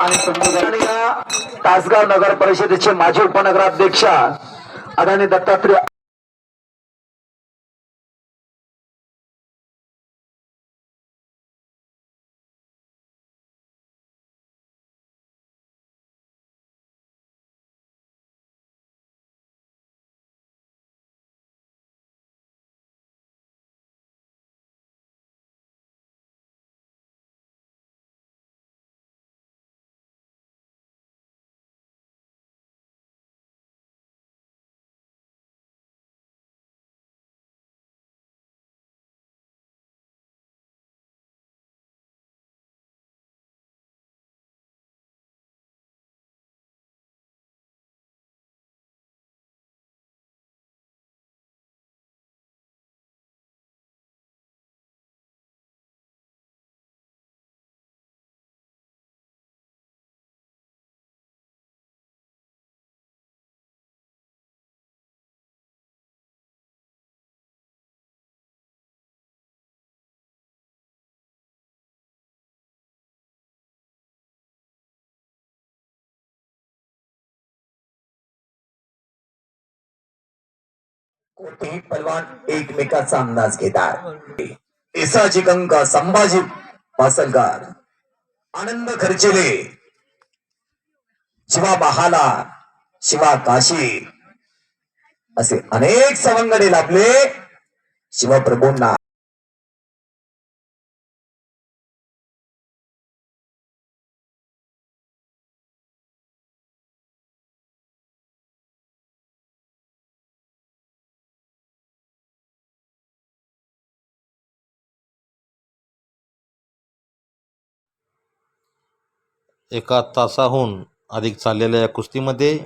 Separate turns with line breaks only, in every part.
आणि तासगाव नगर परिषदेचे माजी उपनगराध्यक्ष अदानी दत्तात्रय
कोणतेही पलवान एकमेकाचा अंदाज घेतात. एसाची गंगा संभाजी पासलकर आनंद खर्चिले शिवा बहाला शिवा काशी असे अनेक सवंगडे लाभले शिवप्रभूंना.
एका तासाहून अधिक चाललेल्या या कुस्तीमध्ये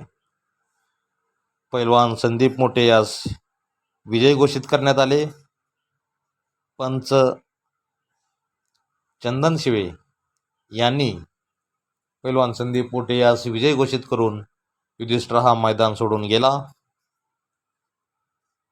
पैलवान संदीप मोठे यास विजय घोषित करण्यात आले. पंच चंदन शिवे यांनी पैलवान संदीप मोठे यास विजय घोषित करून युधिष्ठिर हा मैदान सोडून गेला.